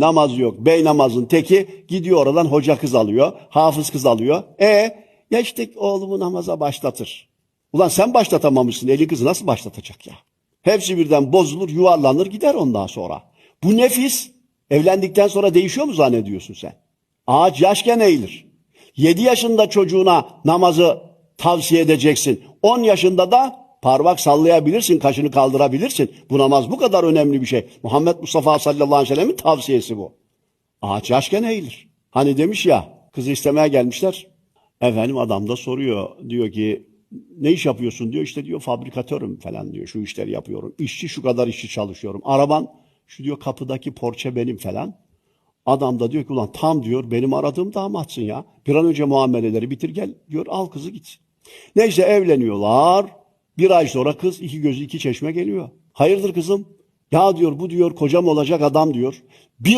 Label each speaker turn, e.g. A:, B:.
A: Namaz yok. Bey namazın teki gidiyor oradan hoca kız alıyor. Hafız kız alıyor. E ya işte oğlumu namaza başlatır. Ulan sen başlatamamışsın. Eli kızı nasıl başlatacak ya? Hepsi birden bozulur, yuvarlanır gider ondan sonra. Bu nefis evlendikten sonra değişiyor mu zannediyorsun sen? Ağaç yaşken eğilir. 7 yaşında çocuğuna namazı tavsiye edeceksin. 10 yaşında da parmak sallayabilirsin, kaşını kaldırabilirsin. Bu namaz bu kadar önemli bir şey. Muhammed Mustafa sallallahu aleyhi ve sellemin tavsiyesi bu. Ağaç yaşken eğilir. Hani demiş ya kızı istemeye gelmişler. Efendim adam da soruyor. Diyor ki ne iş yapıyorsun diyor. İşte diyor fabrikatörüm falan diyor. Şu işleri yapıyorum. İşçi şu kadar işçi çalışıyorum. Araban şu diyor kapıdaki porçe benim falan. Adam da diyor ki ulan tam diyor benim aradığım damatsın ya. Bir an önce muameleleri bitir gel diyor al kızı git. Neyse evleniyorlar. Bir ay sonra kız iki gözü iki çeşme geliyor. Hayırdır kızım? Ya diyor bu diyor kocam olacak adam diyor. Bir